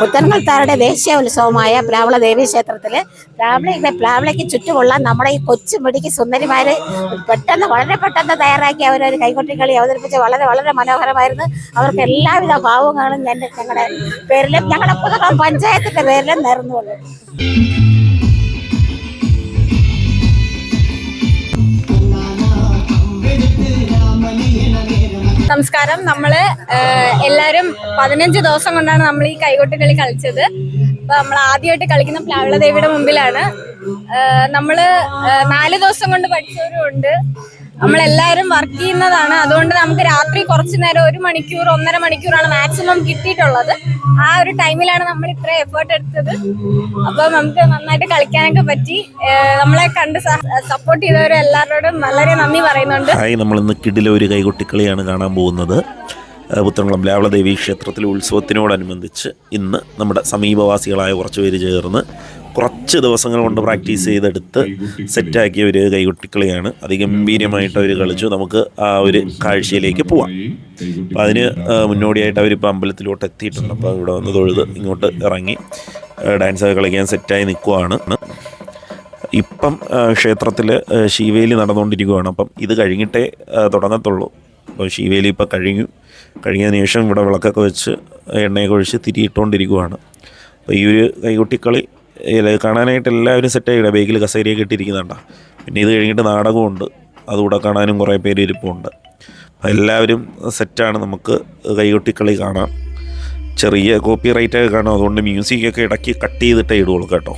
പുത്തൻകൽത്താരുടെ ദേശീയ ഉത്സവമായ പ്ലാവള ദേവീ ക്ഷേത്രത്തിൽ പ്ലാവളയുടെ പ്ലാവളയ്ക്ക് ചുറ്റുമുള്ള നമ്മുടെ ഈ കൊച്ചു മിടിക്ക് സുന്ദരിമാര് പെട്ടെന്ന് വളരെ പെട്ടെന്ന് തയ്യാറാക്കി അവരൊരു കൈകൊട്ടിക്കളി അവതരിപ്പിച്ച് വളരെ വളരെ മനോഹരമായിരുന്നു. അവർക്ക് എല്ലാവിധ ഭാവങ്ങളും എന്റെ ഞങ്ങളുടെ പേരിലും ഞങ്ങളുടെ പുതുക്കം പഞ്ചായത്തിന്റെ പേരിലും നേർന്നുകൊള്ളു നമസ്കാരം. നമ്മൾ എല്ലാരും പതിനഞ്ച് ദിവസം കൊണ്ടാണ് നമ്മൾ ഈ കൈകൊട്ട് കളി കളിച്ചത്. അപ്പൊ നമ്മൾ ആദ്യമായിട്ട് കളിക്കുന്ന പ്ലാവിള ദേവിയുടെ മുമ്പിലാണ് നമ്മൾ നാല് ദിവസം കൊണ്ട് പഠിച്ചവരും ഉണ്ട്. നമ്മളെല്ലാവരും വർക്ക് ചെയ്യുന്നതാണ്. അതുകൊണ്ട് നമുക്ക് രാത്രി കുറച്ച് നേരം ഒരു മണിക്കൂർ ഒന്നര മണിക്കൂറാണ് മാക്സിമം കിട്ടിയിട്ടുള്ളത്. ആ ഒരു ടൈമിലാണ് നമ്മൾ ഇത്ര എഫേർട്ട് എടുത്തത്. അപ്പോൾ നമുക്ക് നന്നായിട്ട് കളിക്കാനൊക്കെ പറ്റി. നമ്മളെ കണ്ട് സപ്പോർട്ട് ചെയ്തവരും എല്ലാവരോടും വളരെ നന്ദി പറയുന്നുണ്ട്. ഹായ് നമ്മൾ ഇന്ന് കിടിലെ ഒരു കൈകൊട്ടിക്കളിയാണ് കാണാൻ പോകുന്നത്. ആ, ലാവളദേവി ദേവി ക്ഷേത്രത്തിലെ ഉത്സവത്തിനോടനുബന്ധിച്ച് ഇന്ന് നമ്മുടെ സമീപവാസികളായ കുറച്ച് പേര് ചേർന്ന് കുറച്ച് ദിവസങ്ങൾ കൊണ്ട് പ്രാക്ടീസ് ചെയ്തെടുത്ത് സെറ്റാക്കിയ ഒരു കൈകൊട്ടിക്കളിയാണ്. അതിഗംഭീരമായിട്ട് അവർ കളിച്ചു. നമുക്ക് ആ ഒരു കാഴ്ചയിലേക്ക് പോവാം. അപ്പം അതിന് മുന്നോടിയായിട്ട് അവരിപ്പോൾ അമ്പലത്തിലോട്ട് എത്തിയിട്ടുണ്ട്. അപ്പോൾ ഇവിടെ വന്ന് തൊഴുത് ഇങ്ങോട്ട് ഇറങ്ങി ഡാൻസ് ഡാൻസൊക്കെ കളിക്കാൻ സെറ്റായി നിൽക്കുവാണ്. ഇപ്പം ക്ഷേത്രത്തിൽ ശിവേലി നടന്നുകൊണ്ടിരിക്കുകയാണ് അപ്പം ഇത് കഴിഞ്ഞിട്ടേ തുടങ്ങത്തുള്ളൂ. അപ്പോൾ ശിവേലി ഇപ്പം കഴിഞ്ഞു. കഴിഞ്ഞതിന് ശേഷം ഇവിടെ വിളക്കൊക്കെ വെച്ച് എണ്ണയൊക്കെ ഒഴിച്ച് തിരിയിട്ടുകൊണ്ടിരിക്കുകയാണ് അപ്പോൾ ഈ ഒരു കൈകൊട്ടിക്കളി കാണാനായിട്ട് എല്ലാവരും സെറ്റായിട ബേക്കിൽ കസേരയൊക്കെ ഇട്ടിരിക്കുന്നുണ്ട്? പിന്നെ ഇത് കഴിഞ്ഞിട്ട് നാടകമുണ്ട് അതുകൂടെ കാണാനും കുറേ പേര് ഇരിപ്പുണ്ട്. എല്ലാവരും സെറ്റാണ് നമുക്ക് കൈകൊട്ടിക്കളി കാണാം. ചെറിയ കോപ്പി റൈറ്റൊക്കെ കാണാം. അതുകൊണ്ട് മ്യൂസിക്കൊക്കെ ഇടയ്ക്ക് കട്ട് ചെയ്തിട്ടേ ഇടുകയുള്ളൂ കേട്ടോ.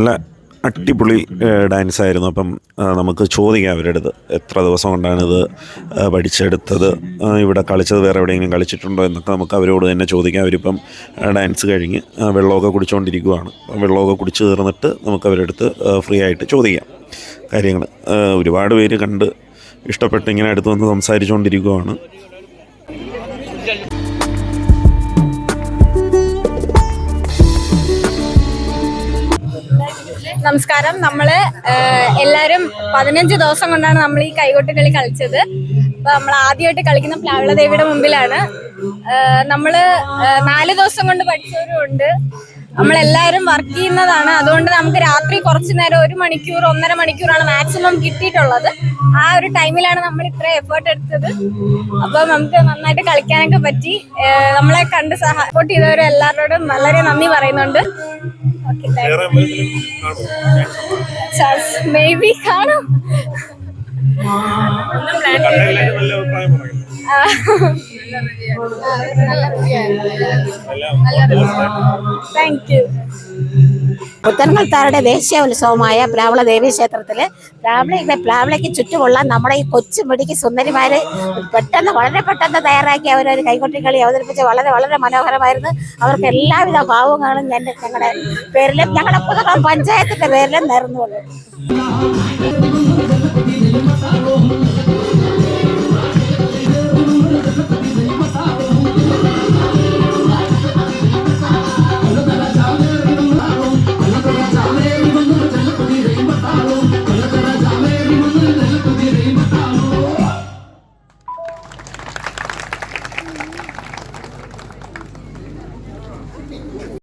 നല്ല അടിപൊളി ഡാൻസ് ആയിരുന്നു അപ്പം നമുക്ക് ചോദിക്കാം അവരുടെ എത്ര ദിവസം കൊണ്ടാണ് ഇത് പഠിച്ചെടുത്തത്? ഇവിടെ കളിച്ചത് വേറെ എവിടെയെങ്കിലും കളിച്ചിട്ടുണ്ടോ എന്നൊക്കെ നമുക്ക് അവരോട് തന്നെ ചോദിക്കാം. അവരിപ്പം ഡാൻസ് കഴിഞ്ഞ് വെള്ളമൊക്കെ കുടിച്ചുകൊണ്ടിരിക്കുവാണ് അപ്പം വെള്ളമൊക്കെ കുടിച്ച് തീർന്നിട്ട് നമുക്ക് അവരുടെ അടുത്ത് ഫ്രീ ആയിട്ട് ചോദിക്കാം കാര്യങ്ങൾ ഒരുപാട് പേര് കണ്ട് ഇഷ്ടപ്പെട്ട് ഇങ്ങനെ അടുത്ത് വന്ന് സംസാരിച്ചുകൊണ്ടിരിക്കുവാണ് നമസ്കാരം. നമ്മൾ എല്ലാരും പതിനഞ്ച് ദിവസം കൊണ്ടാണ് നമ്മൾ ഈ കൈകൊട്ട് കളി കളിച്ചത്. അപ്പൊ നമ്മൾ ആദ്യമായിട്ട് കളിക്കുന്ന പ്ലാവിള ദേവിയുടെ മുമ്പിലാണ് നമ്മൾ നാല് ദിവസം കൊണ്ട് പഠിച്ചവരും ഉണ്ട്. നമ്മളെല്ലാവരും വർക്ക് ചെയ്യുന്നതാണ്. അതുകൊണ്ട് നമുക്ക് രാത്രി കുറച്ചു നേരം ഒരു മണിക്കൂർ ഒന്നര മണിക്കൂറാണ് മാക്സിമം കിട്ടിയിട്ടുള്ളത്. ആ ഒരു ടൈമിലാണ് നമ്മൾ ഇത്ര എഫേർട്ട് എടുത്തത്. അപ്പൊ നമുക്ക് നന്നായിട്ട് കളിക്കാനൊക്കെ പറ്റി. നമ്മളെ കണ്ട് സപ്പോർട്ട് ചെയ്തവരും എല്ലാവരോടും വളരെ നന്ദി പറയുന്നുണ്ട്. ഓക്കെ മേ ബി കാണും. പുത്തൻകുളത്താറുടെ ദേശീയ ഉത്സവമായ പ്ലാവള ദേവീ ക്ഷേത്രത്തിൽ പ്ലാവള പ്ലാവളയ്ക്ക് ചുറ്റുമുള്ള നമ്മുടെ ഈ കൊച്ചു മിടിക്ക് സുന്ദരിമാര് പെട്ടെന്ന് വളരെ പെട്ടെന്ന് തയ്യാറാക്കി അവരൊരു കൈകൊട്ടിക്കളി അവതരിപ്പിച്ച് വളരെ വളരെ മനോഹരമായിരുന്നു. അവർക്ക് എല്ലാവിധ ഭാവങ്ങളും എന്റെ ഞങ്ങളുടെ പേരിലും ഞങ്ങളുടെ പുതുക്കം പഞ്ചായത്തിന്റെ പേരിലും നേർന്നുകൊള്ളു